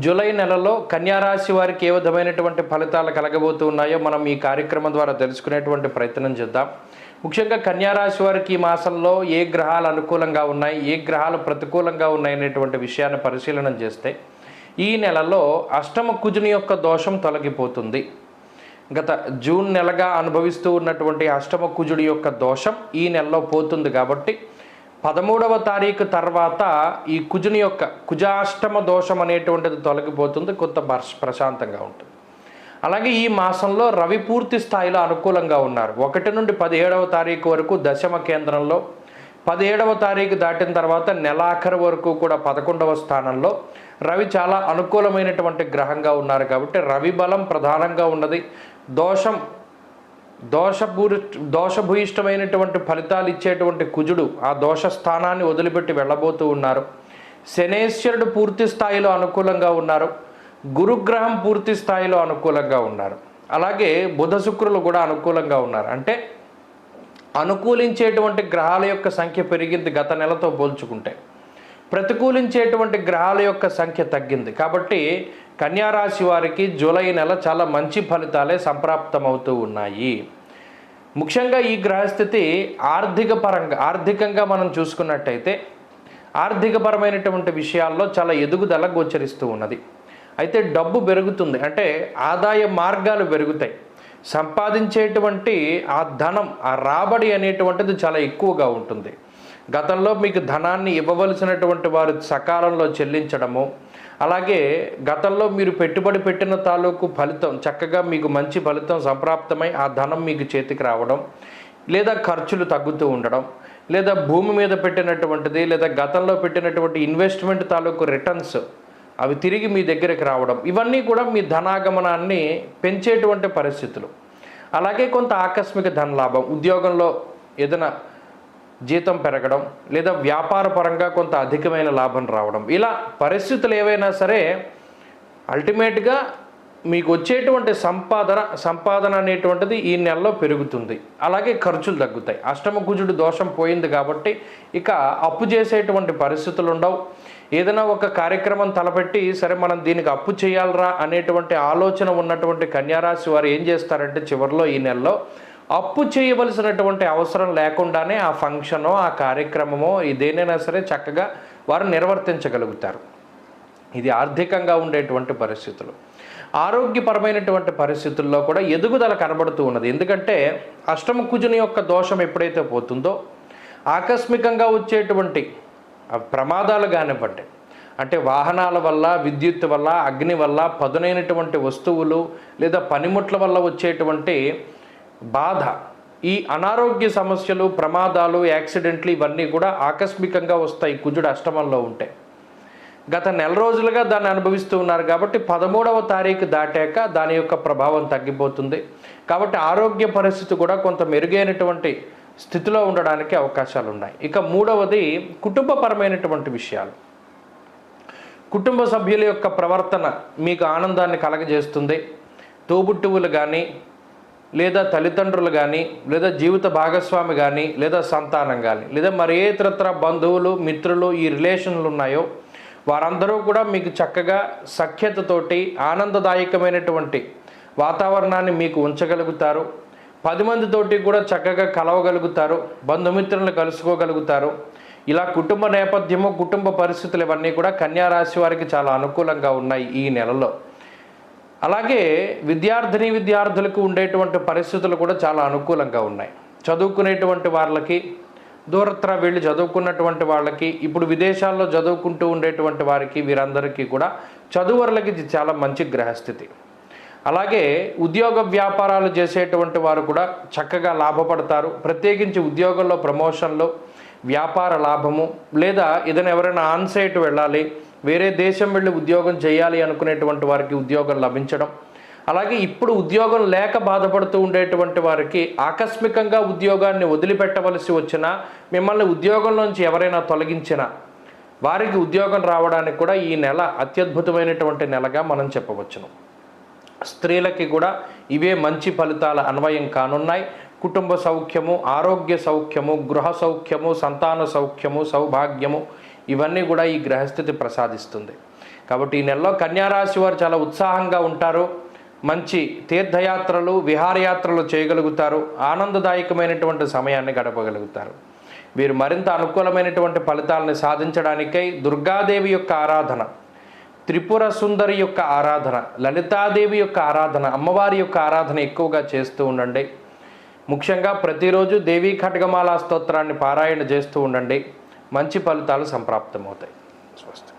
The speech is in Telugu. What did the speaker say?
జూలై నెలలో కన్యారాశి వారికి ఏ విధమైనటువంటి ఫలితాలు కలగబోతూ ఉన్నాయో మనం ఈ కార్యక్రమం ద్వారా తెలుసుకునేటువంటి ప్రయత్నం చేద్దాం. ముఖ్యంగా కన్యారాశి వారికి ఈ మాసంలో ఏ గ్రహాలు అనుకూలంగా ఉన్నాయి ఏ గ్రహాలు ప్రతికూలంగా ఉన్నాయి అనేటువంటి విషయాన్ని పరిశీలన చేస్తే ఈ నెలలో అష్టమ కుజుని యొక్క దోషం తొలగిపోతుంది. గత జూన్ నెలగా అనుభవిస్తూ ఉన్నటువంటి అష్టమ కుజుడి యొక్క దోషం ఈ నెలలో పోతుంది కాబట్టి పదమూడవ తారీఖు తర్వాత ఈ కుజుని యొక్క కుజాష్టమ దోషం అనేటువంటిది తొలగిపోతుంది కొంత ప్రశాంతంగా ఉంటుంది. అలాగే ఈ మాసంలో రవి పూర్తి స్థాయిలో అనుకూలంగా ఉన్నారు. ఒకటి నుండి పదిహేడవ తారీఖు వరకు దశమ కేంద్రంలో పదిహేడవ తారీఖు దాటిన తర్వాత నెలాఖరు వరకు కూడా పదకొండవ స్థానంలో రవి చాలా అనుకూలమైనటువంటి గ్రహంగా ఉన్నారు కాబట్టి రవి బలం ప్రధానంగా ఉన్నది. దోషం దోషపూరి దోషభూయిష్టమైనటువంటి ఫలితాలు ఇచ్చేటువంటి కుజుడు ఆ దోష స్థానాన్ని వదిలిపెట్టి వెళ్ళబోతూ ఉన్నారు. శనేశ్వరుడు పూర్తి స్థాయిలో అనుకూలంగా ఉన్నారు. గురుగ్రహం పూర్తి స్థాయిలో అనుకూలంగా ఉన్నారు. అలాగే బుధ శుక్రులు కూడా అనుకూలంగా ఉన్నారు. అంటే అనుకూలించేటువంటి గ్రహాల యొక్క సంఖ్య పెరిగింది గత నెలతో పోల్చుకుంటే. ప్రతికూలించేటువంటి గ్రహాల యొక్క సంఖ్య తగ్గింది. కాబట్టి కన్యారాశి వారికి జూలై నెల చాలా మంచి ఫలితాలే సంప్రాప్తమవుతూ ఉన్నాయి. ముఖ్యంగా ఈ గ్రహస్థితి ఆర్థిక పరంగా ఆర్థికంగా మనం చూసుకున్నట్టయితే ఆర్థికపరమైనటువంటి విషయాల్లో చాలా ఎదుగుదల గోచరిస్తూ ఉన్నది. అయితే డబ్బు పెరుగుతుంది. అంటే ఆదాయ మార్గాలు పెరుగుతాయి. సంపాదించేటువంటి ఆ ధనం ఆ రాబడి అనేటువంటిది చాలా ఎక్కువగా ఉంటుంది. గతంలో మీకు ధనాన్ని ఇవ్వవలసినటువంటి వారు సకాలంలో చెల్లించడము. అలాగే గతంలో మీరు పెట్టుబడి పెట్టిన తాలూకు ఫలితం చక్కగా మీకు మంచి ఫలితం సంప్రాప్తమై ఆ ధనం మీకు చేతికి రావడం లేదా ఖర్చులు తగ్గుతూ ఉండడం లేదా భూమి మీద పెట్టినటువంటిది లేదా గతంలో పెట్టినటువంటి ఇన్వెస్ట్మెంట్ తాలూకు రిటర్న్స్ అవి తిరిగి మీ దగ్గరికి రావడం ఇవన్నీ కూడా మీ ధనాగమనాన్ని పెంచేటువంటి పరిస్థితులు. అలాగే కొంత ఆకస్మిక ధన లాభం ఉద్యోగంలో ఏదైనా జీతం పెరగడం లేదా వ్యాపార పరంగా కొంత అధికమైన లాభం రావడం. ఇలా పరిస్థితులు ఏవైనా సరే అల్టిమేట్గా మీకు వచ్చేటువంటి సంపాదన సంపాదన అనేటువంటిది ఈ నెలలో పెరుగుతుంది. అలాగే ఖర్చులు తగ్గుతాయి. అష్టమ కుజుడు దోషం పోయింది కాబట్టి ఇక అప్పు చేసేటువంటి పరిస్థితులు ఉండవు. ఏదైనా ఒక కార్యక్రమం తలపెట్టి సరే మనం దీనికి అప్పు చేయాలరా అనేటువంటి ఆలోచన ఉన్నటువంటి కన్యారాశి వారు ఏం చేస్తారంటే చివరిలో ఈ నెలలో అప్పు చేయవలసినటువంటి అవసరం లేకుండానే ఆ ఫంక్షనో ఆ కార్యక్రమమో ఇదేనైనా సరే చక్కగా వారు నిర్వర్తించగలుగుతారు. ఇది ఆర్థికంగా ఉండేటువంటి పరిస్థితులు. ఆరోగ్యపరమైనటువంటి పరిస్థితుల్లో కూడా ఎదుగుదల కనబడుతూ ఉన్నది. ఎందుకంటే అష్టమ కుజుని యొక్క దోషం ఎప్పుడైతే పోతుందో ఆకస్మికంగా వచ్చేటువంటి ప్రమాదాలు కానివ్వండి అంటే వాహనాల వల్ల విద్యుత్ వల్ల అగ్ని వల్ల పదునైనటువంటి వస్తువులు లేదా పనిముట్ల వల్ల వచ్చేటువంటి బాధ. ఈ అనారోగ్య సమస్యలు ప్రమాదాలు యాక్సిడెంట్లు ఇవన్నీ కూడా ఆకస్మికంగా వస్తాయి కుజుడు అష్టమంలో ఉంటే. గత నెల రోజులుగా దాన్ని అనుభవిస్తూ ఉన్నారు కాబట్టి పదమూడవ తారీఖు దాటాక దాని యొక్క ప్రభావం తగ్గిపోతుంది. కాబట్టి ఆరోగ్య పరిస్థితి కూడా కొంత మెరుగైనటువంటి స్థితిలో ఉండడానికి అవకాశాలు ఉన్నాయి ఇక మూడవది కుటుంబపరమైనటువంటి విషయాలు. కుటుంబ సభ్యుల యొక్క ప్రవర్తన మీకు ఆనందాన్ని కలగజేస్తుంది. తోబుట్టువులు కానీ లేదా తల్లిదండ్రులు కానీ లేదా జీవిత భాగస్వామి కానీ లేదా సంతానం కానీ లేదా మరి ఏ ఇతరత్ర బంధువులు మిత్రులు ఈ రిలేషన్లు ఉన్నాయో వారందరూ కూడా మీకు చక్కగా సఖ్యతతోటి ఆనందదాయకమైనటువంటి వాతావరణాన్ని మీకు ఉంచగలుగుతారు. పది మందితోటి కూడా చక్కగా కలవగలుగుతారు బంధుమిత్రులను కలుసుకోగలుగుతారు. ఇలా కుటుంబ నేపథ్యము కుటుంబ పరిస్థితులు ఇవన్నీ కూడా కన్యా రాశి వారికి చాలా అనుకూలంగా ఉన్నాయి ఈ నెలలో. అలాగే విద్యార్థిని విద్యార్థులకు ఉండేటువంటి పరిస్థితులు కూడా చాలా అనుకూలంగా ఉన్నాయి. చదువుకునేటువంటి వాళ్ళకి దూరత్ర వెళ్ళి చదువుకున్నటువంటి వాళ్ళకి ఇప్పుడు విదేశాల్లో చదువుకుంటూ ఉండేటువంటి వారికి వీరందరికీ కూడా చదువరులకి ఇది చాలా మంచి గ్రహస్థితి. అలాగే ఉద్యోగ వ్యాపారాలు చేసేటువంటి వారు కూడా చక్కగా లాభపడతారు. ప్రత్యేకించి ఉద్యోగంలో ప్రమోషన్లు వ్యాపార లాభము లేదా ఏదైనా ఎవరైనా ఆన్సైట్ వెళ్ళాలి వేరే దేశం వెళ్ళి ఉద్యోగం చేయాలి అనుకునేటువంటి వారికి ఉద్యోగం లభించడం. అలాగే ఇప్పుడు ఉద్యోగం లేక బాధపడుతూ ఉండేటువంటి వారికి ఆకస్మికంగా ఉద్యోగాన్ని వదిలిపెట్టవలసి వచ్చినా మిమ్మల్ని ఉద్యోగంలోంచి ఎవరైనా తొలగించినా వారికి ఉద్యోగం రావడానికి కూడా ఈ నెల అత్యద్భుతమైనటువంటి నెలగా మనం చెప్పవచ్చును. స్త్రీలకి కూడా ఇవే మంచి ఫలితాల అన్వయం కానున్నాయి. కుటుంబ సౌఖ్యము ఆరోగ్య సౌఖ్యము గృహ సౌఖ్యము సంతాన సౌఖ్యము సౌభాగ్యము ఇవన్నీ కూడా ఈ గ్రహస్థితి ప్రసాదిస్తుంది. కాబట్టి ఈ నెలలో కన్యారాశి వారు చాలా ఉత్సాహంగా ఉంటారు. మంచి తీర్థయాత్రలు విహారయాత్రలు చేయగలుగుతారు. ఆనందదాయకమైనటువంటి సమయాన్ని గడపగలుగుతారు. వీరు మరింత అనుకూలమైనటువంటి ఫలితాలను సాధించడానికై దుర్గాదేవి యొక్క ఆరాధన త్రిపుర సుందరి యొక్క ఆరాధన లలితాదేవి యొక్క ఆరాధన అమ్మవారి యొక్క ఆరాధన ఎక్కువగా చేస్తూ ఉండండి. ముఖ్యంగా ప్రతిరోజు దేవీ ఖడ్గమాలా స్తోత్రాన్ని పారాయణ చేస్తూ ఉండండి. మంచి ఫలితాలు సంప్రాప్తమవుతాయి. స్వస్తి.